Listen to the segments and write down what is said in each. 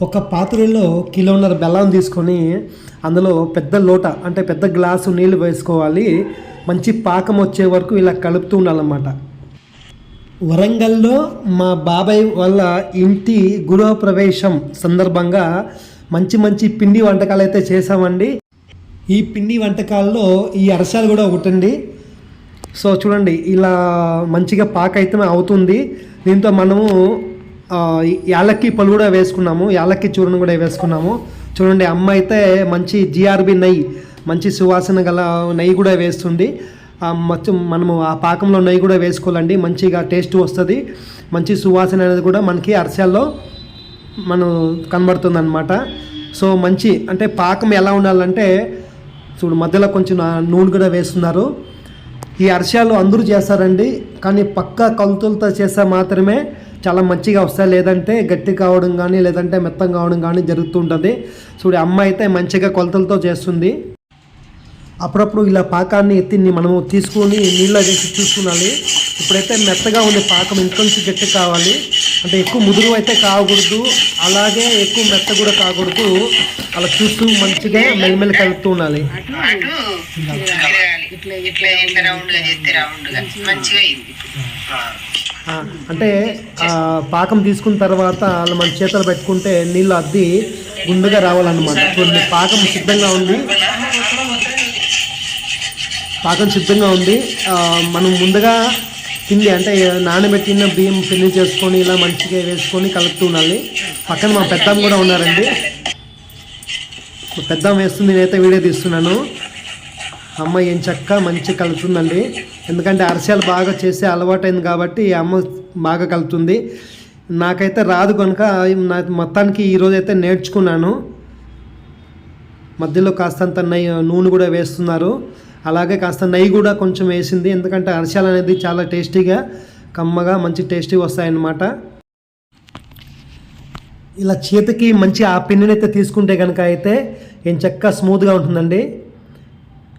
ఒక పాత్రలో కిలోన్నర బెల్లం తీసుకొని అందులో పెద్ద లోట అంటే పెద్ద గ్లాసు నీళ్ళు వేసుకోవాలి. మంచి పాకం వచ్చే వరకు ఇలా కలుపుతూ ఉండాలన్నమాట. వరంగల్లో మా బాబాయ్ వాళ్ళ ఇంటి గృహప్రవేశం సందర్భంగా మంచి మంచి పిండి వంటకాలు అయితే చేసామండి ఈ పిండి వంటకాల్లో ఈ అరసాలు కూడా ఒకటండి. సో చూడండి ఇలా మంచిగా పాక అయితే అవుతుంది. దీంతో మనము యాలక్కి పళ్ళు కూడా వేసుకున్నాము యాలక్కి చూర్ణం కూడా వేసుకున్నాము. చూడండి అమ్మ అయితే మంచి జిఆర్బి నెయ్యి మంచి సువాసన గల నెయ్యి కూడా వేస్తుంది. మనము ఆ పాకంలో నెయ్యి కూడా వేసుకోవాలండి మంచిగా టేస్ట్ వస్తుంది. మంచి సువాసన అనేది కూడా మనకి అరిసెల్లో మనం కనబడుతుంది అనమాట సో మంచి అంటే పాకం ఎలా ఉండాలంటే చూడు మధ్యలో కొంచెం నూనె కూడా వేస్తున్నారు. ఈ అరిసెలు అందరూ చేస్తారండి కానీ పక్కా కొలతలతో చేస్తే మాత్రమే చాలా మంచిగా వస్తాయి. లేదంటే గట్టి కావడం కానీ లేదంటే మెత్తం కావడం కానీ జరుగుతుంటుంది. చూడు అమ్మ అయితే మంచిగా కొలతలతో చేస్తుంది. అప్పుడప్పుడు ఇలా పాకాన్ని ఎత్తి మనము తీసుకొని నీళ్ళ వేసి చూసుకునాలి. ఇప్పుడైతే మెత్తగా ఉంది పాకం ఇంకొంచెం గట్టి కావాలి. అంటే ఎక్కువ ముదురు అయితే కాకూడదు. అలాగే ఎక్కువ మెత్త కూడా కాకూడదు. అలా చూస్తూ మంచిగా మెల్లమెల్లి కలుపుతూ ఉండాలి. ఇట్లా ఇట్లా రౌండ్గా చేస్తే రౌండ్గా మంచిగా అంటే పాకం తీసుకున్న తర్వాత వాళ్ళు మన చేతులు పెట్టుకుంటే నీళ్ళు అద్ది గుండుగా రావాలన్నమాట. చూడండి పాకం సిద్ధంగా ఉంది. పాకం సిద్ధంగా ఉంది. మనం ముందుగా తిండి అంటే నానబెట్టిన బియ్యం పిండి చేసుకొని ఇలా మంచిగా వేసుకొని కలుపుతూ ఉండాలి. పక్కన మా పెద్దమ్మ కూడా ఉన్నారండి. పెద్దమ్మ వేస్తుంది నేనైతే వీడియో తీస్తున్నాను. అమ్మ ఏం చక్క మంచి కలుతుందండి ఎందుకంటే అరిసెలు బాగా చేసే అలవాటైంది కాబట్టి ఈ అమ్మ బాగా కలుతుంది. నాకైతే రాదు కనుక నా మొత్తానికి ఈరోజు అయితే నేర్చుకున్నాను. మధ్యలో కాస్తంత నెయ్యి నూనె కూడా వేస్తున్నారు. అలాగే కాస్త నెయ్యి కూడా కొంచెం వేసింది. ఎందుకంటే అరిసెలు అనేది చాలా టేస్టీగా కమ్మగా మంచి టేస్టీ వస్తాయన్నమాట. ఇలా చేతికి మంచి ఆ పిండిని అయితే తీసుకుంటే కనుక అయితే ఏం చక్క స్మూత్గా ఉంటుందండి.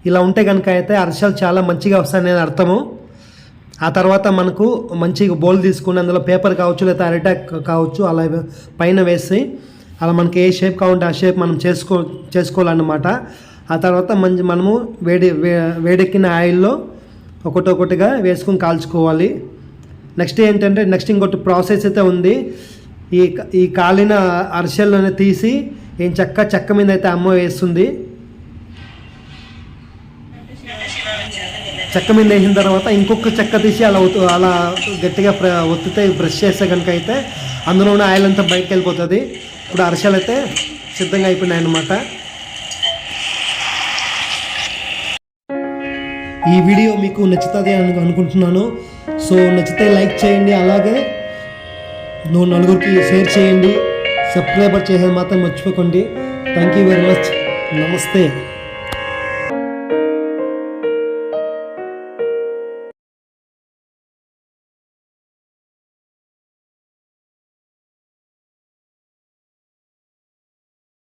ఇలా ఉంటే కనుక అయితే అరిసెలు చాలా మంచిగా వస్తాయని అర్థము. ఆ తర్వాత మనకు మంచిగా బౌల్ తీసుకుని అందులో పేపర్ కావచ్చు లేదా అరిటాక్ కావచ్చు అలా పైన వేసి అలా మనకి ఏ షేప్ కావాలంటే ఆ షేప్ మనం చేసుకో చేసుకోవాలన్నమాట. ఆ తర్వాత మంచి మనము వేడి వే- వేడెక్కిన ఆయిల్లో ఒకటొకటిగా వేసుకొని కాల్చుకోవాలి. నెక్స్ట్ ఏంటంటే నెక్స్ట్ ఇంకోటి ప్రాసెస్ అయితే ఉంది. ఈ ఈ కాలిన అరిసెలను తీసి ఏం చెక్క చెక్క మీద అయితే అమ్మ వేస్తుంది. చెక్క మీద వేసిన తర్వాత ఇంకొక చెక్క తీసి అలా అలా గట్టిగా ప్ర ఒత్తితే బ్రష్ చేస్తే కనుక అయితే అందులో ఉన్న ఆయిల్ అంతా బయటకు వెళ్ళిపోతుంది. ఇప్పుడు అరిసెలు అయితే సిద్ధంగా అయిపోయినాయి అన్నమాట ఈ వీడియో మీకు నచ్చుతుంది అని అనుకుంటున్నాను. సో నచ్చితే లైక్ చేయండి అలాగే నువ్వు నలుగురికి షేర్ చేయండి. సబ్స్క్రైబర్ చేసేది మాత్రం మర్చిపోకండి. థ్యాంక్ యూ వెరీ మచ్ నమస్తే.